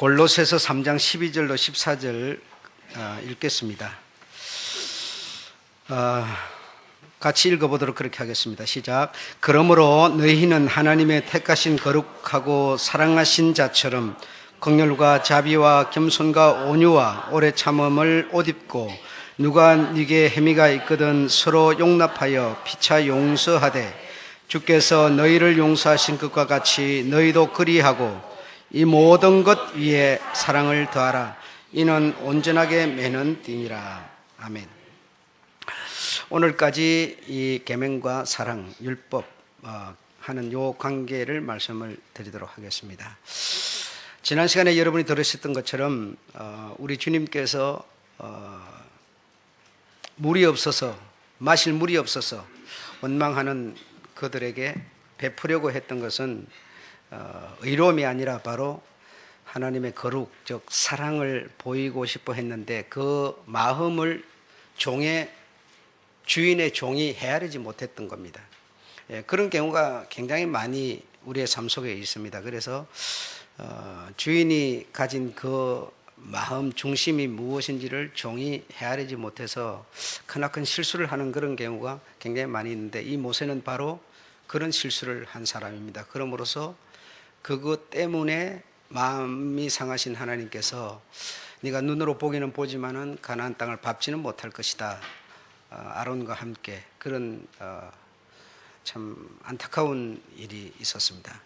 골로새서 3장 12절로 14절 어, 읽겠습니다. 어, 같이 읽어보도록 그렇게 하겠습니다. 시작. 그러므로 너희는 하나님의 택하신 거룩하고 사랑하신 자처럼 긍휼과 자비와 겸손과 온유와 오래 참음을 옷 입고 누가 네게 해미가 있거든 서로 용납하여 피차 용서하되 주께서 너희를 용서하신 것과 같이 너희도 그리하고 이 모든 것 위에 사랑을 더하라. 이는 온전하게 매는 띠니라. 아멘. 오늘까지 이 계명과 사랑, 율법 어, 하는 요 관계를 말씀을 드리도록 하겠습니다. 지난 시간에 여러분이 들으셨던 것처럼 어, 우리 주님께서 어, 물이 없어서 마실 물이 없어서 원망하는 그들에게 베푸려고 했던 것은 어, 의로움이 아니라 바로 하나님의 거룩, 즉 사랑을 보이고 싶어 했는데 그 마음을 종의 주인의 종이 헤아리지 못했던 겁니다. 예, 그런 경우가 굉장히 많이 우리의 삶 속에 있습니다. 그래서 어, 주인이 가진 그 마음 중심이 무엇인지를 종이 헤아리지 못해서 크나큰 실수를 하는 그런 경우가 굉장히 많이 있는데 이 모세는 바로 그런 실수를 한 사람입니다. 그러므로서 그것 때문에 마음이 상하신 하나님께서 네가 눈으로 보기는 보지만은 가나안 땅을 밟지는 못할 것이다. 어, 아론과 함께 그런 어, 참 안타까운 일이 있었습니다.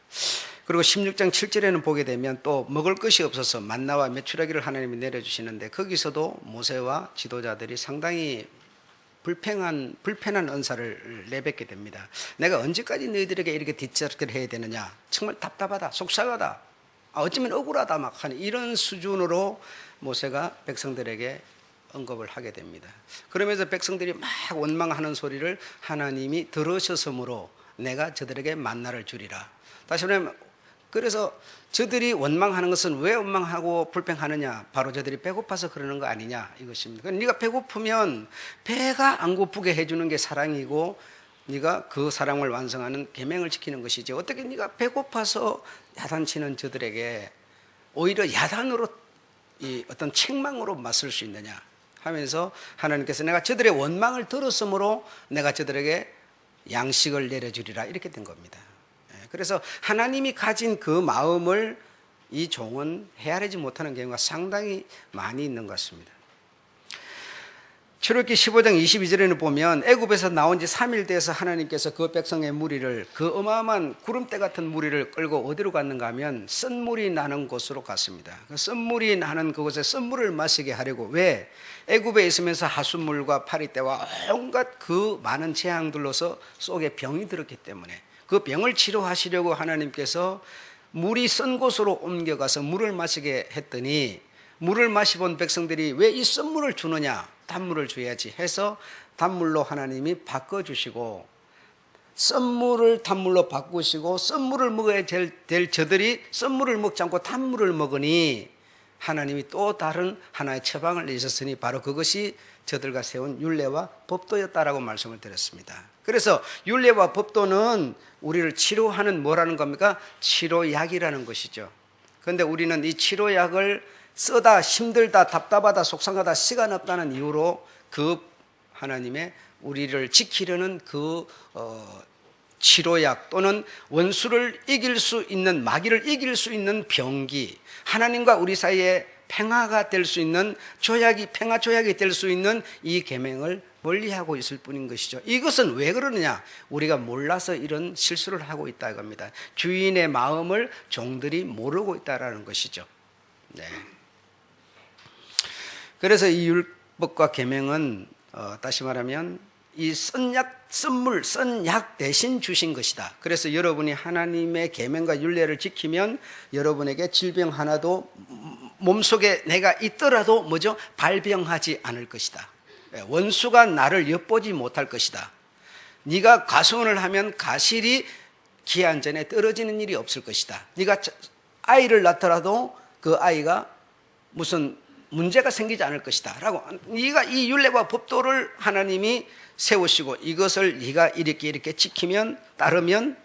그리고 16장 7절에는 보게 되면 또 먹을 것이 없어서 만나와 메추라기를 하나님이 내려주시는데 거기서도 모세와 지도자들이 상당히 불평한 불편한 은사를 내뱉게 됩니다. 내가 언제까지 너희들에게 이렇게 뒷작을 해야 되느냐? 정말 답답하다, 속상하다, 아, 어쩌면 억울하다 막 하는 이런 수준으로 모세가 백성들에게 언급을 하게 됩니다. 그러면서 백성들이 막 원망하는 소리를 하나님이 들으셨으므로 내가 저들에게 만나를 주리라. 다시 말하면 그래서 저들이 원망하는 것은 왜 원망하고 불평하느냐? 바로 저들이 배고파서 그러는 거 아니냐 이것입니다. 그러니까 네가 배고프면 배가 안 고프게 해주는 게 사랑이고 네가 그 사랑을 완성하는 계명을 지키는 것이지. 어떻게 네가 배고파서 야단치는 저들에게 오히려 야단으로 이 어떤 책망으로 맞설 수 있느냐 하면서 하나님께서 내가 저들의 원망을 들었으므로 내가 저들에게 양식을 내려주리라 이렇게 된 겁니다. 그래서 하나님이 가진 그 마음을 이 종은 헤아리지 못하는 경우가 상당히 많이 있는 것 같습니다. 출애굽기 15장 22절에는 보면 애굽에서 나온 지 3일 돼서 하나님께서 그 백성의 무리를 그 어마어마한 구름대 같은 무리를 끌고 어디로 갔는가 하면 썬물이 나는 곳으로 갔습니다. 그 썬물이 나는 그곳에 썬물을 마시게 하려고 왜 애굽에 있으면서 하수물과 파리떼와 온갖 그 많은 재앙들로서 속에 병이 들었기 때문에 그 병을 치료하시려고 하나님께서 물이 쓴 곳으로 옮겨가서 물을 마시게 했더니 물을 마시본 백성들이 왜 이 쓴 물을 주느냐? 단물을 줘야지 해서 단물로 하나님이 바꿔주시고 썬물을 단물로 바꾸시고 썬물을 먹어야 될, 될 저들이 썬물을 먹지 않고 단물을 먹으니 하나님이 또 다른 하나의 처방을 내셨으니 바로 그것이 저들과 세운 율례와 법도였다라고 말씀을 드렸습니다. 그래서 율례와 법도는 우리를 치료하는 뭐라는 겁니까? 치료약이라는 것이죠. 그런데 우리는 이 치료약을 쓰다 힘들다 답답하다 속상하다 시간 없다는 이유로 그 하나님의 우리를 지키려는 그 어, 치료약 또는 원수를 이길 수 있는 마귀를 이길 수 있는 병기 하나님과 우리 사이에 평화가 될 수 있는 조약이 평화 조약이 될 수 있는 이 계명을 멀리하고 있을 뿐인 것이죠. 이것은 왜 그러느냐? 우리가 몰라서 이런 실수를 하고 있다 이겁니다. 주인의 마음을 종들이 모르고 있다라는 것이죠. 네. 그래서 이 율법과 계명은 어, 다시 말하면 이 쓴약 쓴물 쓴약 대신 주신 것이다. 그래서 여러분이 하나님의 계명과 율례를 지키면 여러분에게 질병 하나도 몸속에 내가 있더라도 뭐죠? 발병하지 않을 것이다. 예, 원수가 나를 엿보지 못할 것이다. 네가 가수원을 하면 가실이 기한 전에 떨어지는 일이 없을 것이다. 네가 아이를 낳더라도 그 아이가 무슨 문제가 생기지 않을 것이다. 라고 네가 이 율례와 법도를 하나님이 세우시고 이것을 네가 이렇게 이렇게 지키면 따르면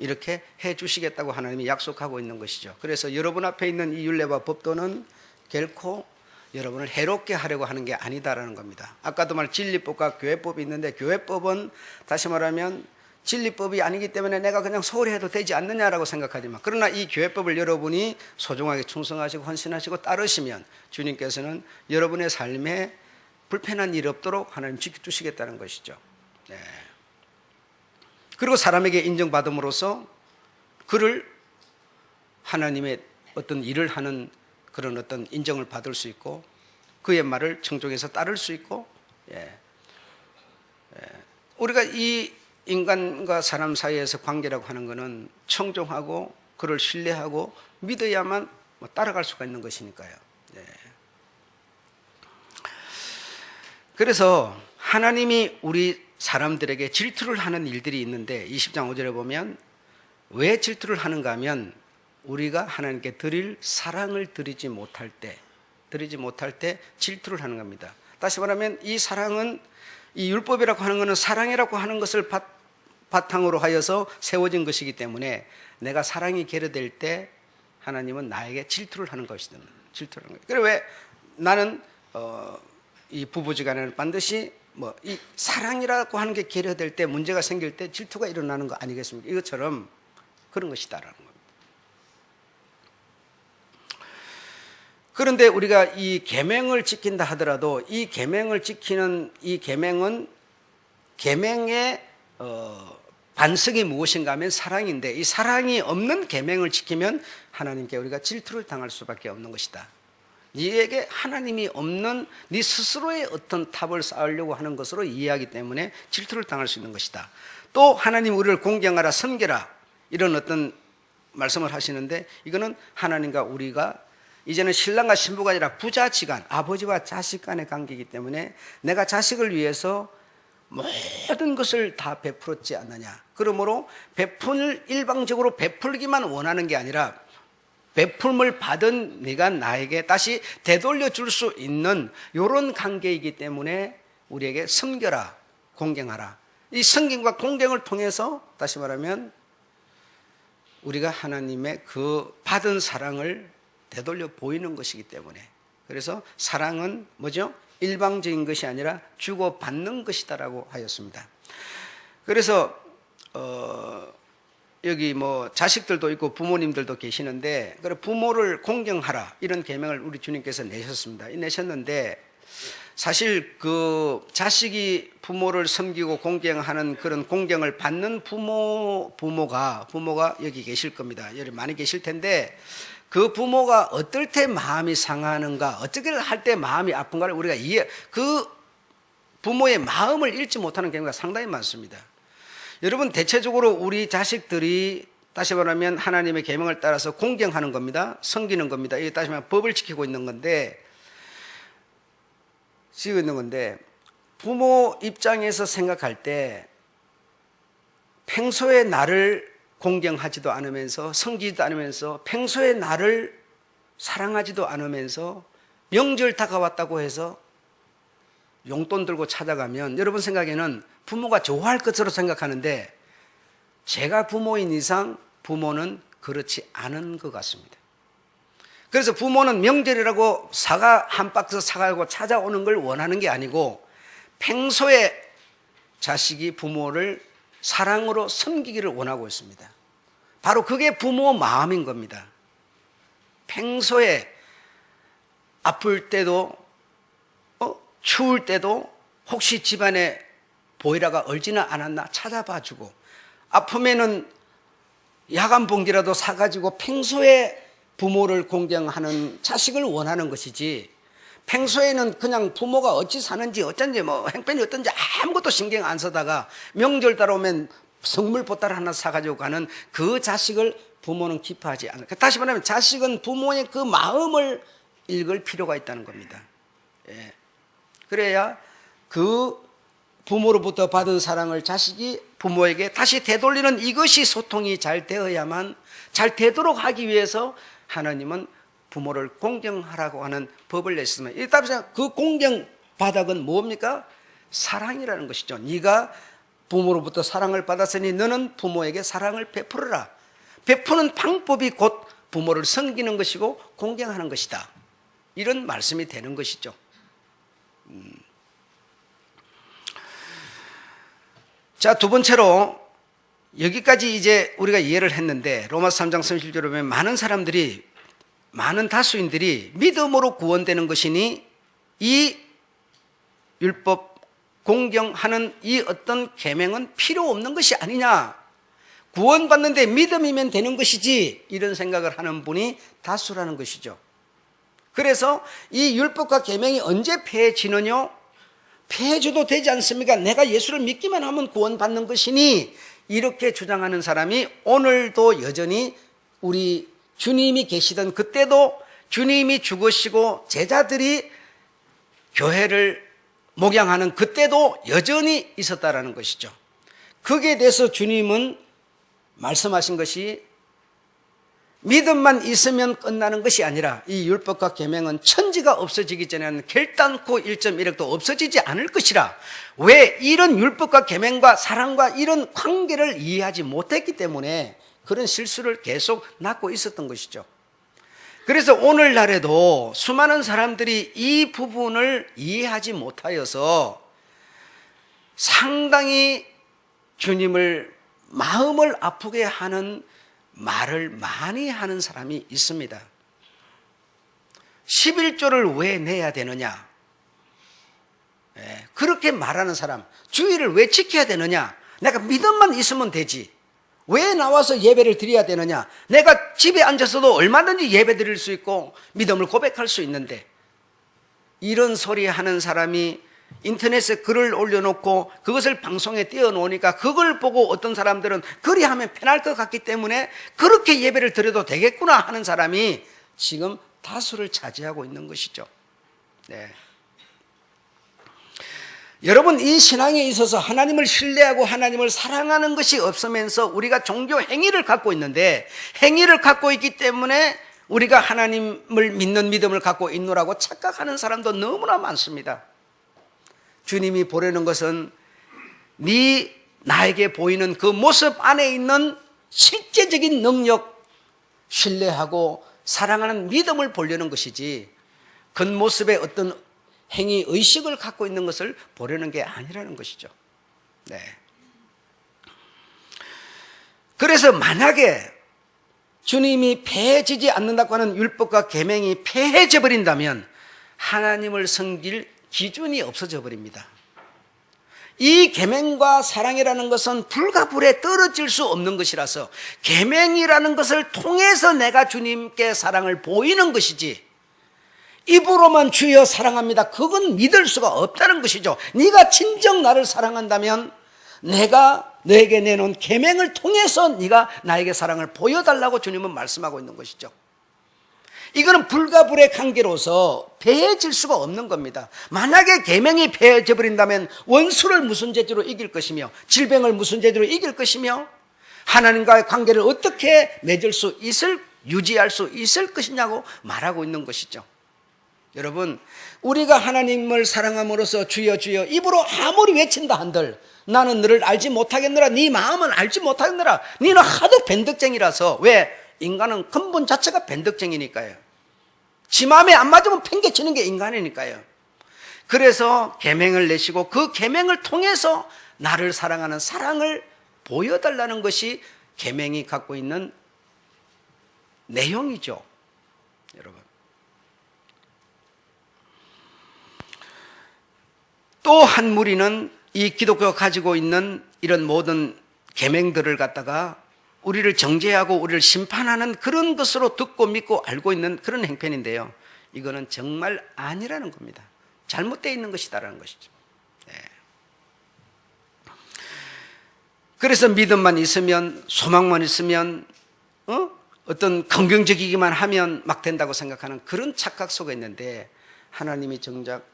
이렇게 해 주시겠다고 하나님이 약속하고 있는 것이죠. 그래서 여러분 앞에 있는 이 율례와 법도는 결코 여러분을 해롭게 하려고 하는 게 아니다라는 겁니다. 아까도 말 진리법과 교회법이 있는데 교회법은 다시 말하면 진리법이 아니기 때문에 내가 그냥 소홀히 해도 되지 않느냐라고 생각하지만 그러나 이 교회법을 여러분이 소중하게 충성하시고 헌신하시고 따르시면 주님께서는 여러분의 삶에 불편한 일이 없도록 하나님 지켜주시겠다는 것이죠. 네. 그리고 사람에게 인정받음으로써 그를 하나님의 어떤 일을 하는 그런 어떤 인정을 받을 수 있고 그의 말을 청종해서 따를 수 있고 예. 예. 우리가 이 인간과 사람 사이에서 관계라고 하는 것은 청종하고 그를 신뢰하고 믿어야만 뭐 따라갈 수가 있는 것이니까요. 예. 그래서 하나님이 우리 사람들에게 질투를 하는 일들이 있는데 20장 5절에 보면 왜 질투를 하는가 하면 우리가 하나님께 드릴 사랑을 드리지 못할 때 드리지 못할 때 질투를 하는 겁니다. 다시 말하면 이 사랑은 이 율법이라고 하는 것은 사랑이라고 하는 것을 바, 바탕으로 하여서 세워진 것이기 때문에 내가 사랑이 결여될 때 하나님은 나에게 질투를 하는 것이다. 질투를 하는 거예요. 그래 왜 나는 어, 이 부부지간에는 반드시 뭐 이 사랑이라고 하는 게 결여될 때 문제가 생길 때 질투가 일어나는 거 아니겠습니까? 이것처럼 그런 것이다라는 겁니다. 그런데 우리가 이 계명을 지킨다 하더라도 이 계명을 지키는 이 계명은 계명의 어, 반석이 무엇인가 하면 사랑인데 이 사랑이 없는 계명을 지키면 하나님께 우리가 질투를 당할 수밖에 없는 것이다. 네에게 하나님이 없는 네 스스로의 어떤 탑을 쌓으려고 하는 것으로 이해하기 때문에 질투를 당할 수 있는 것이다. 또 하나님 우리를 공경하라 섬겨라 이런 어떤 말씀을 하시는데 이거는 하나님과 우리가 이제는 신랑과 신부가 아니라 부자지간 아버지와 자식 간의 관계이기 때문에 내가 자식을 위해서 모든 것을 다 베풀었지 않느냐. 그러므로 베풀 일방적으로 베풀기만 원하는 게 아니라 베풀음을 받은 네가 나에게 다시 되돌려 줄 수 있는 이런 관계이기 때문에 우리에게 섬겨라, 공경하라. 이 섬김과 공경을 통해서 다시 말하면 우리가 하나님의 그 받은 사랑을 되돌려 보이는 것이기 때문에 그래서 사랑은 뭐죠? 일방적인 것이 아니라 주고 받는 것이다라고 하였습니다. 그래서 어 여기 뭐 자식들도 있고 부모님들도 계시는데 그래 부모를 공경하라 이런 계명을 우리 주님께서 내셨습니다. 내셨는데 사실 그 자식이 부모를 섬기고 공경하는 그런 공경을 받는 부모 부모가 부모가 여기 계실 겁니다. 여기 많이 계실 텐데 그 부모가 어떨 때 마음이 상하는가, 어떻게 할 때 마음이 아픈가를 우리가 이해, 그 부모의 마음을 읽지 못하는 경우가 상당히 많습니다. 여러분, 대체적으로 우리 자식들이 다시 말하면 하나님의 계명을 따라서 공경하는 겁니다. 섬기는 겁니다. 이게 다시 말하면 법을 지키고 있는 건데, 지고 있는 건데, 부모 입장에서 생각할 때 평소에 나를 공경하지도 않으면서 성기지도 않으면서 평소에 나를 사랑하지도 않으면서 명절 다가왔다고 해서 용돈 들고 찾아가면 여러분 생각에는 부모가 좋아할 것으로 생각하는데 제가 부모인 이상 부모는 그렇지 않은 것 같습니다. 그래서 부모는 명절이라고 사과 한 박스 사가고 찾아오는 걸 원하는 게 아니고 평소에 자식이 부모를 사랑으로 섬기기를 원하고 있습니다. 바로 그게 부모 마음인 겁니다. 평소에 아플 때도, 어, 추울 때도 혹시 집안에 보이라가 얼지는 않았나 찾아봐 주고, 아프면은 야간 봉지라도 사가지고 평소에 부모를 공경하는 자식을 원하는 것이지, 평소에는 그냥 부모가 어찌 사는지 어쩐지 뭐 행편이 어떤지 아무것도 신경 안 쓰다가 명절 따라오면 성물 보따리 하나 사가지고 가는 그 자식을 부모는 기뻐하지 않을. 다시 말하면 자식은 부모의 그 마음을 읽을 필요가 있다는 겁니다. 예. 그래야 그 부모로부터 받은 사랑을 자식이 부모에게 다시 되돌리는 이것이 소통이 잘 되어야만 잘 되도록 하기 위해서 하나님은 부모를 공경하라고 하는 법을. 이 따라서 그 공경 바닥은 뭡니까? 사랑이라는 것이죠. 네가 부모로부터 사랑을 받았으니 너는 부모에게 사랑을 베풀어라. 베푸는 방법이 곧 부모를 섬기는 것이고 공경하는 것이다. 이런 말씀이 되는 것이죠. 음. 자, 두 번째로 여기까지 이제 우리가 이해를 했는데 로마서 3장 30절에 보면 많은 사람들이 많은 다수인들이 믿음으로 구원되는 것이니 이 율법 공경하는 이 어떤 계명은 필요 없는 것이 아니냐. 구원받는데 믿음이면 되는 것이지 이런 생각을 하는 분이 다수라는 것이죠. 그래서 이 율법과 계명이 언제 폐해지느냐? 폐해져도 되지 않습니까? 내가 예수를 믿기만 하면 구원받는 것이니 이렇게 주장하는 사람이 오늘도 여전히 우리 주님이 계시던 그때도 주님이 죽으시고 제자들이 교회를 목양하는 그때도 여전히 있었다라는 것이죠. 거기에 대해서 주님은 말씀하신 것이 믿음만 있으면 끝나는 것이 아니라 이 율법과 계명은 천지가 없어지기 전에는 결단코 1.1억도 없어지지 않을 것이라. 왜 이런 율법과 계명과 사랑과 이런 관계를 이해하지 못했기 때문에 그런 실수를 계속 낳고 있었던 것이죠. 그래서 오늘날에도 수많은 사람들이 이 부분을 이해하지 못하여서 상당히 주님을 마음을 아프게 하는 말을 많이 하는 사람이 있습니다. 11조를 왜 내야 되느냐? 예, 그렇게 말하는 사람, 주의를 왜 지켜야 되느냐? 내가 믿음만 있으면 되지. 왜 나와서 예배를 드려야 되느냐? 내가 집에 앉아서도 얼마든지 예배 드릴 수 있고 믿음을 고백할 수 있는데 이런 소리 하는 사람이 인터넷에 글을 올려놓고 그것을 방송에 띄워놓으니까 그걸 보고 어떤 사람들은 그리 하면 편할 것 같기 때문에 그렇게 예배를 드려도 되겠구나 하는 사람이 지금 다수를 차지하고 있는 것이죠. 네. 여러분, 이 신앙에 있어서 하나님을 신뢰하고 하나님을 사랑하는 것이 없으면서 우리가 종교 행위를 갖고 있는데 행위를 갖고 있기 때문에 우리가 하나님을 믿는 믿음을 갖고 있노라고 착각하는 사람도 너무나 많습니다. 주님이 보려는 것은 네 나에게 보이는 그 모습 안에 있는 실제적인 능력, 신뢰하고 사랑하는 믿음을 보려는 것이지 겉모습의 어떤 행위 의식을 갖고 있는 것을 보려는 게 아니라는 것이죠. 네. 그래서 만약에 주님이 폐해지지 않는다고 하는 율법과 계명이 폐해져 버린다면 하나님을 섬길 기준이 없어져 버립니다. 이 계명과 사랑이라는 것은 불과 불에 떨어질 수 없는 것이라서 계명이라는 것을 통해서 내가 주님께 사랑을 보이는 것이지 입으로만 주여 사랑합니다. 그건 믿을 수가 없다는 것이죠. 네가 진정 나를 사랑한다면 내가 너에게 내놓은 계명을 통해서 네가 나에게 사랑을 보여달라고 주님은 말씀하고 있는 것이죠. 이거는 불과 불의 관계로서 배해질 수가 없는 겁니다. 만약에 계명이 배해져 버린다면 원수를 무슨 재주로 이길 것이며 질병을 무슨 재주로 이길 것이며 하나님과의 관계를 어떻게 맺을 수 있을 유지할 수 있을 것이냐고 말하고 있는 것이죠. 여러분, 우리가 하나님을 사랑함으로써 주여 주여 입으로 아무리 외친다 한들 나는 너를 알지 못하겠느라 네 마음은 알지 못하겠느라 너는 하도 변덕쟁이라서 왜 인간은 근본 자체가 변덕쟁이니까요. 지 마음에 안 맞으면 팽개치는 게 인간이니까요. 그래서 계명을 내시고 그 계명을 통해서 나를 사랑하는 사랑을 보여달라는 것이 계명이 갖고 있는 내용이죠. 여러분. 또 한 무리는 이 기독교가 가지고 있는 이런 모든 계명들을 갖다가 우리를 정죄하고 우리를 심판하는 그런 것으로 듣고 믿고 알고 있는 그런 행편인데요. 이거는 정말 아니라는 겁니다. 잘못되어 있는 것이다라는 것이죠. 네. 그래서 믿음만 있으면 소망만 있으면 어? 어떤 긍정적이기만 하면 막 된다고 생각하는 그런 착각 속에 있는데 하나님이 정작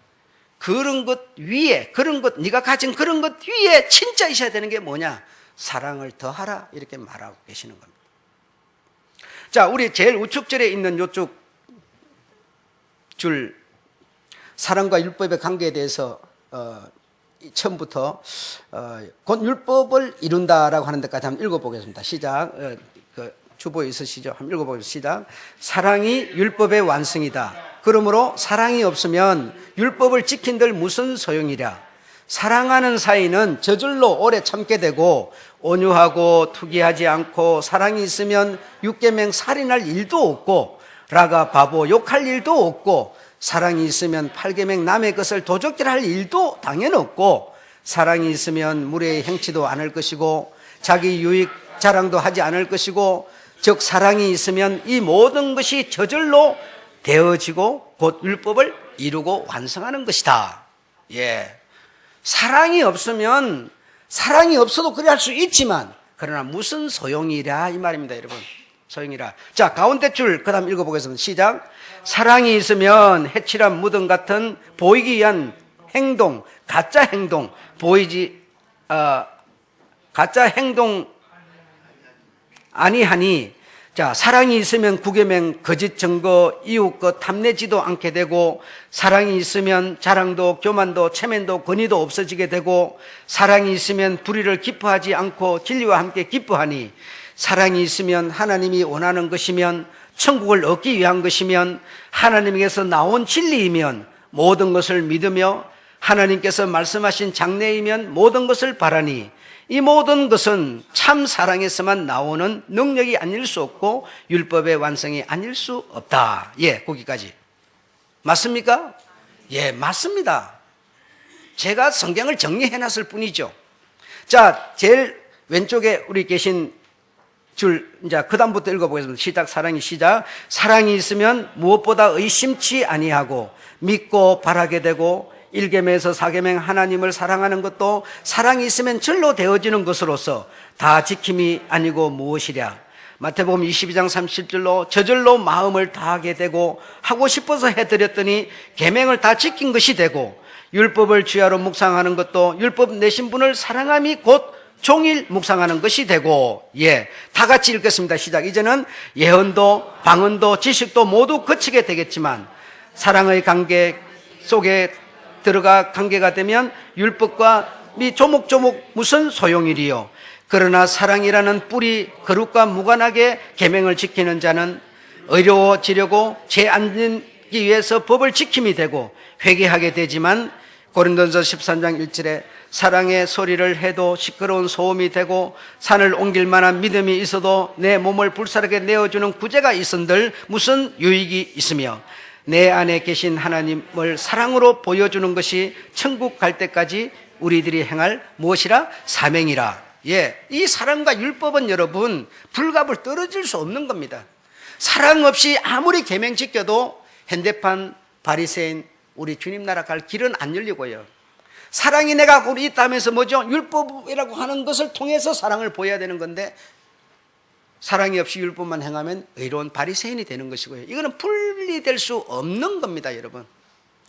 그런 것 위에 그런 것 네가 가진 그런 것 위에 진짜 있어야 되는 게 뭐냐? 사랑을 더하라 이렇게 말하고 계시는 겁니다. 자, 우리 제일 우측절에 있는 요쪽 줄 사랑과 율법의 관계에 대해서 어, 처음부터 어, 곧 율법을 이룬다라고 하는 데까지 한번 읽어보겠습니다. 시작. 어, 그 주보에 있으시죠? 한번 읽어보겠습니다. 시작. 사랑이 율법의 완성이다. 그러므로 사랑이 없으면 율법을 지킨들 무슨 소용이랴. 사랑하는 사이는 저절로 오래 참게 되고 온유하고 투기하지 않고 사랑이 있으면 육계명 살인할 일도 없고 라가 바보 욕할 일도 없고 사랑이 있으면 팔계명 남의 것을 도적질할 일도 당연 없고 사랑이 있으면 무례의 행치도 않을 것이고 자기 유익 자랑도 하지 않을 것이고 즉 사랑이 있으면 이 모든 것이 저절로 되어지고 곧 율법을 이루고 완성하는 것이다. 예. 사랑이 없으면 사랑이 없어도 그래 할 수 있지만 그러나 무슨 소용이랴 이 말입니다, 여러분. 소용이라. 자, 가운데 줄 그다음 읽어 보겠습니다. 시작. 사랑이 있으면 해칠한 무덤 같은 보이기 위한 행동, 가짜 행동, 보이지 어, 가짜 행동 아니하니 자 사랑이 있으면 구계명 거짓 증거 이웃 것 탐내지도 않게 되고 사랑이 있으면 자랑도 교만도 체면도 권위도 없어지게 되고 사랑이 있으면 불의를 기뻐하지 않고 진리와 함께 기뻐하니 사랑이 있으면 하나님이 원하는 것이면 천국을 얻기 위한 것이면 하나님께서 나온 진리이면 모든 것을 믿으며 하나님께서 말씀하신 장래이면 모든 것을 바라니 이 모든 것은 참 사랑에서만 나오는 능력이 아닐 수 없고 율법의 완성이 아닐 수 없다. 예, 거기까지. 맞습니까? 예, 맞습니다. 제가 성경을 정리해 놨을 뿐이죠. 자, 제일 왼쪽에 우리 계신 줄, 이제 그 다음부터 읽어보겠습니다. 시작, 사랑이 시작. 사랑이 있으면 무엇보다 의심치 아니하고 믿고 바라게 되고 일계명에서 사계명 하나님을 사랑하는 것도 사랑이 있으면 절로 되어지는 것으로서 다 지킴이 아니고 무엇이랴. 마태복음 22장 30절로 저절로 마음을 다하게 되고 하고 싶어서 해드렸더니 계명을 다 지킨 것이 되고 율법을 주야로 묵상하는 것도 율법 내신 분을 사랑함이 곧 종일 묵상하는 것이 되고 예, 다 같이 읽겠습니다. 시작. 이제는 예언도 방언도 지식도 모두 거치게 되겠지만 사랑의 관계 속에 들어가 관계가 되면 율법과 미 조목조목 무슨 소용이리요. 그러나 사랑이라는 뿌리 거룩과 무관하게 계명을 지키는 자는 의로워지려고 죄 안지기 위해서 법을 지킴이 되고 회개하게 되지만 고린도서 13장 1절에 사랑의 소리를 해도 시끄러운 소음이 되고 산을 옮길 만한 믿음이 있어도 내 몸을 불사르게 내어주는 구제가 있은들 무슨 유익이 있으며 내 안에 계신 하나님을 사랑으로 보여주는 것이 천국 갈 때까지 우리들이 행할 무엇이라 사명이라. 예, 이 사랑과 율법은 여러분 불갑을 떨어질 수 없는 겁니다. 사랑 없이 아무리 계명 지켜도 현대판 바리새인 우리 주님 나라 갈 길은 안 열리고요. 사랑이 내가 우리 있다면서 뭐죠? 율법이라고 하는 것을 통해서 사랑을 보여야 되는 건데 사랑이 없이 율법만 행하면 의로운 바리새인이 되는 것이고요. 이거는 분리될 수 없는 겁니다, 여러분.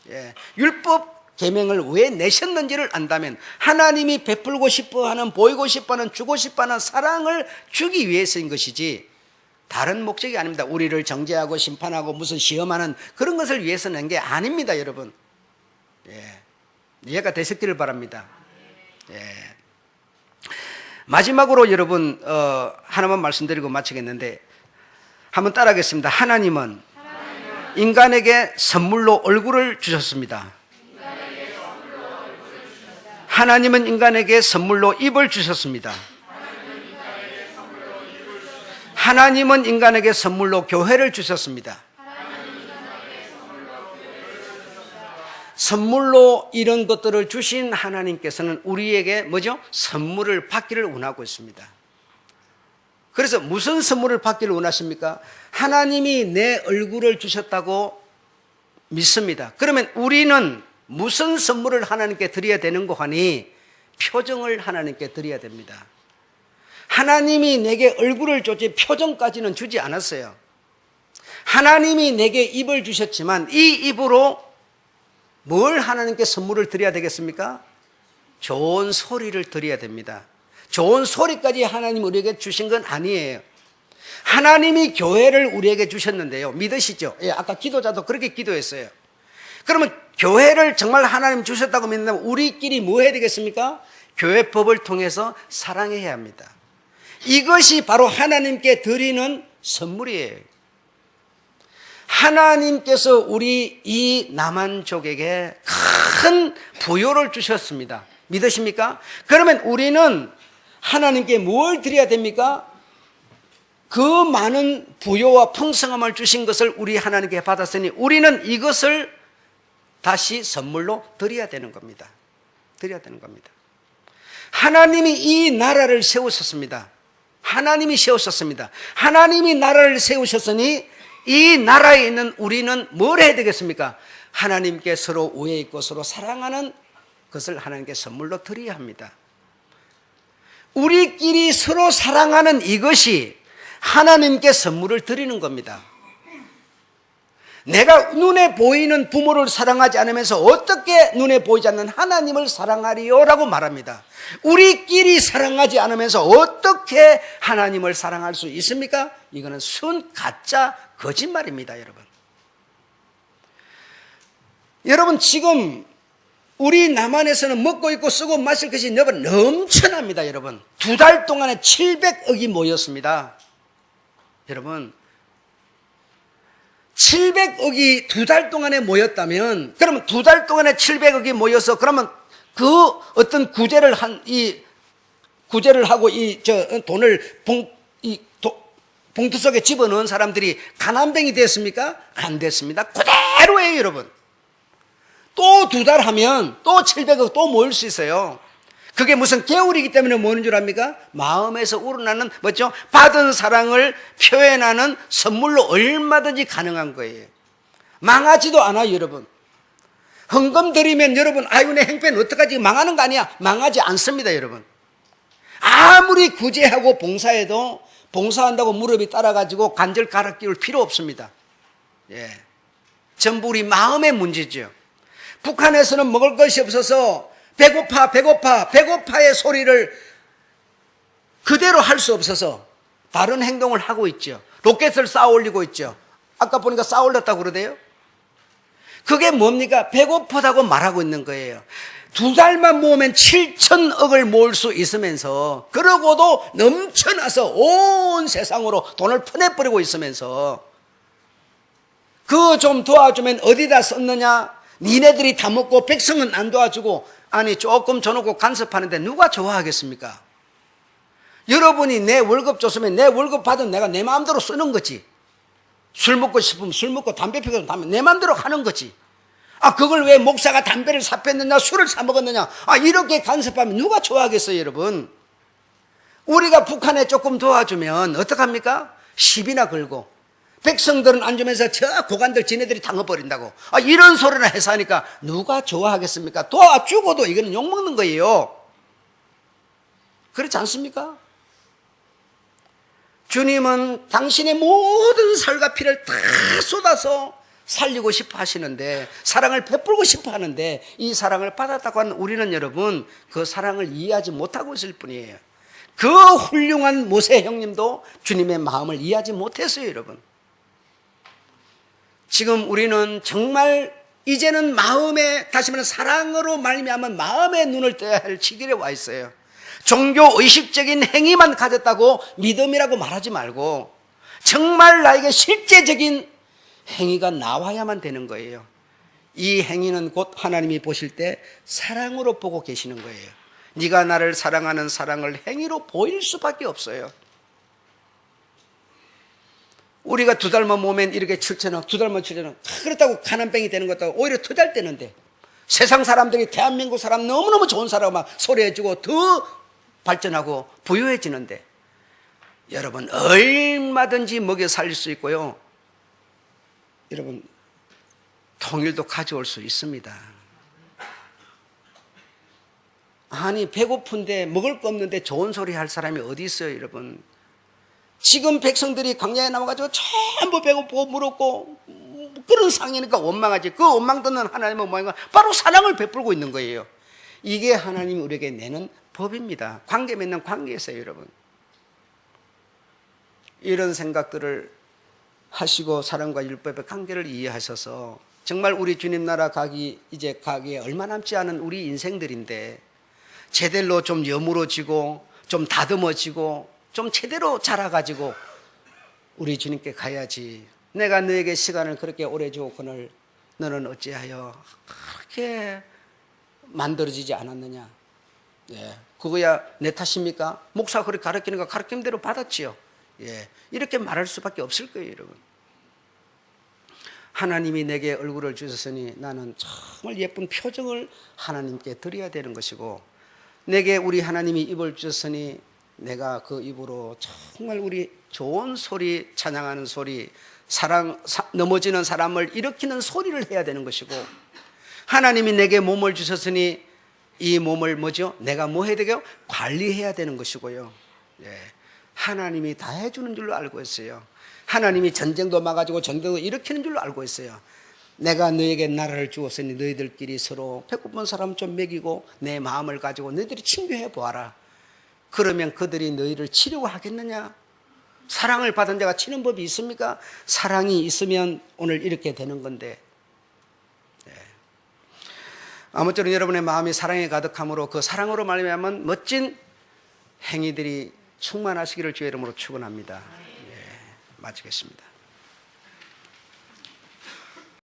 예. 율법 계명을 왜 내셨는지를 안다면 하나님이 베풀고 싶어하는 보이고 싶어하는 주고 싶어하는 사랑을 주기 위해서인 것이지 다른 목적이 아닙니다. 우리를 정죄하고 심판하고 무슨 시험하는 그런 것을 위해서 낸 게 아닙니다, 여러분. 예. 이해가 되셨기를 바랍니다. 예. 마지막으로 여러분 어, 하나만 말씀드리고 마치겠는데 한번 따라하겠습니다. 하나님은 인간에게 선물로 얼굴을 주셨습니다. 하나님은 인간에게 선물로 입을 주셨습니다. 하나님은 인간에게 선물로 교회를 주셨습니다. 선물로 이런 것들을 주신 하나님께서는 우리에게 뭐죠? 선물을 받기를 원하고 있습니다. 그래서 무슨 선물을 받기를 원하십니까? 하나님이 내 얼굴을 주셨다고 믿습니다. 그러면 우리는 무슨 선물을 하나님께 드려야 되는 거 하니 표정을 하나님께 드려야 됩니다. 하나님이 내게 얼굴을 줬지 표정까지는 주지 않았어요. 하나님이 내게 입을 주셨지만 이 입으로 뭘 하나님께 선물을 드려야 되겠습니까? 좋은 소리를 드려야 됩니다. 좋은 소리까지 하나님 우리에게 주신 건 아니에요. 하나님이 교회를 우리에게 주셨는데요. 믿으시죠? 예, 아까 기도자도 그렇게 기도했어요. 그러면 교회를 정말 하나님 주셨다고 믿는다면 우리끼리 뭐 해야 되겠습니까? 교회법을 통해서 사랑해야 합니다. 이것이 바로 하나님께 드리는 선물이에요. 하나님께서 우리 이 남한족에게 큰 부요를 주셨습니다. 믿으십니까? 그러면 우리는 하나님께 뭘 드려야 됩니까? 그 많은 부요와 풍성함을 주신 것을 우리 하나님께 받았으니 우리는 이것을 다시 선물로 드려야 되는 겁니다. 드려야 되는 겁니다. 하나님이 이 나라를 세우셨습니다. 하나님이 세우셨습니다. 하나님이 나라를 세우셨으니 이 나라에 있는 우리는 뭘 해야 되겠습니까? 하나님께 서로 우애 있고 서로 사랑하는 것을 하나님께 선물로 드려야 합니다. 우리끼리 서로 사랑하는 이것이 하나님께 선물을 드리는 겁니다. 내가 눈에 보이는 부모를 사랑하지 않으면서 어떻게 눈에 보이지 않는 하나님을 사랑하리요 라고 말합니다. 우리끼리 사랑하지 않으면서 어떻게 하나님을 사랑할 수 있습니까? 이거는 순 가짜 거짓말입니다, 여러분. 여러분 지금 우리 남한에서는 먹고 있고 쓰고 마실 것이 여러분 넘쳐납니다, 여러분. 두 달 동안에 700억이 모였습니다. 여러분 700억이 두 달 동안에 모였다면, 그러면 두 달 동안에 700억이 모여서, 그러면 그 어떤 구제를 한, 이, 구제를 하고 이, 저, 돈을 봉, 이, 도, 봉투 속에 집어넣은 사람들이 가난뱅이 됐습니까? 안 됐습니다. 그대로예요, 여러분. 또 두 달 하면 또 700억 또 모일 수 있어요. 그게 무슨 개울이기 때문에 모는 줄 압니까? 마음에서 우러나는 뭐죠? 받은 사랑을 표현하는 선물로 얼마든지 가능한 거예요. 망하지도 않아요, 여러분. 헌금 드리면 여러분, 아유, 내 행패는 어떡하지? 망하는 거 아니야? 망하지 않습니다, 여러분. 아무리 구제하고 봉사해도 봉사한다고 무릎이 따라가지고 관절 갈아 끼울 필요 없습니다. 예. 전부 우리 마음의 문제죠. 북한에서는 먹을 것이 없어서 배고파, 배고파, 배고파의 소리를 그대로 할 수 없어서 다른 행동을 하고 있죠. 로켓을 쌓아 올리고 있죠. 아까 보니까 쌓아 올렸다고 그러대요. 그게 뭡니까? 배고프다고 말하고 있는 거예요. 두 달만 모으면 7천억을 모을 수 있으면서, 그러고도 넘쳐나서 온 세상으로 돈을 퍼내버리고 있으면서, 그 좀 도와주면 어디다 썼느냐? 니네들이 다 먹고 백성은 안 도와주고 아니 조금 줘놓고 간섭하는데 누가 좋아하겠습니까? 여러분이 내 월급 줬으면 내 월급 받은 내가 내 마음대로 쓰는 거지. 술 먹고 싶으면 술 먹고 담배 피고 담배 내 마음대로 하는 거지. 아 그걸 왜 목사가 담배를 사 뺐느냐 술을 사 먹었느냐 아 이렇게 간섭하면 누가 좋아하겠어요 여러분. 우리가 북한에 조금 도와주면 어떡합니까? 시비나 걸고 백성들은 안 주면서 저 고관들 지네들이 당해버린다고. 아, 이런 소리나 해서 하니까 누가 좋아하겠습니까? 도와주고도 이거는 욕먹는 거예요. 그렇지 않습니까? 주님은 당신의 모든 살과 피를 다 쏟아서 살리고 싶어 하시는데, 사랑을 베풀고 싶어 하는데, 이 사랑을 받았다고 하는 우리는 여러분, 그 사랑을 이해하지 못하고 있을 뿐이에요. 그 훌륭한 모세 형님도 주님의 마음을 이해하지 못했어요, 여러분. 지금 우리는 정말 이제는 마음에 다시 말하면 사랑으로 말미암은 마음의 눈을 떠야 할 시기에 와 있어요. 종교 의식적인 행위만 가졌다고 믿음이라고 말하지 말고 정말 나에게 실제적인 행위가 나와야만 되는 거예요. 이 행위는 곧 하나님이 보실 때 사랑으로 보고 계시는 거예요. 네가 나를 사랑하는 사랑을 행위로 보일 수밖에 없어요. 우리가 두 달만 모으면 이렇게 7천억, 두 달만 7천억. 그렇다고 가난뱅이 되는 것도 오히려 투달되는데 세상 사람들이 대한민국 사람 너무너무 좋은 사람 막 소리해주고 더 발전하고 부유해지는데 여러분 얼마든지 먹여 살릴 수 있고요. 여러분 통일도 가져올 수 있습니다. 아니 배고픈데 먹을 거 없는데 좋은 소리 할 사람이 어디 있어요, 여러분? 지금 백성들이 광야에 남아가지고 전부 배고프고 물었고 그런 상이니까 원망하지. 그 원망 듣는 하나님은 뭐인가? 바로 사랑을 베풀고 있는 거예요. 이게 하나님이 우리에게 내는 법입니다. 관계 맺는 관계에서요, 여러분. 이런 생각들을 하시고 사랑과 율법의 관계를 이해하셔서 정말 우리 주님 나라 가기 이제 가기에 얼마 남지 않은 우리 인생들인데 제대로 좀 여물어지고 좀 다듬어지고 좀 제대로 자라가지고 우리 주님께 가야지. 내가 너에게 시간을 그렇게 오래 주었거늘 너는 어찌하여 그렇게 만들어지지 않았느냐? 예, 그거야 내 탓입니까? 목사 그렇게 가르치는 거 가르침대로 받았지요. 예, 이렇게 말할 수밖에 없을 거예요, 여러분. 하나님이 내게 얼굴을 주셨으니 나는 정말 예쁜 표정을 하나님께 드려야 되는 것이고 내게 우리 하나님이 입을 주셨으니 내가 그 입으로 정말 우리 좋은 소리 찬양하는 소리 사랑 사- 넘어지는 사람을 일으키는 소리를 해야 되는 것이고 하나님이 내게 몸을 주셨으니 이 몸을 뭐죠? 내가 뭐 해야 되게요? 관리해야 되는 것이고요. 예. 하나님이 다 해주는 줄로 알고 있어요. 하나님이 전쟁도 막아주고 전쟁도 일으키는 줄로 알고 있어요. 내가 너에게 나라를 주었으니 너희들끼리 서로 배고픈 사람 좀 먹이고 내 마음을 가지고 너희들이 친교해 보아라. 그러면 그들이 너희를 치려고 하겠느냐? 사랑을 받은 자가 치는 법이 있습니까? 사랑이 있으면 오늘 이렇게 되는 건데 아무쪼록 여러분의 마음이 사랑에 가득함으로 그 사랑으로 말미암은 멋진 행위들이 충만하시기를 주의 이름으로 축원합니다. 예, 마치겠습니다.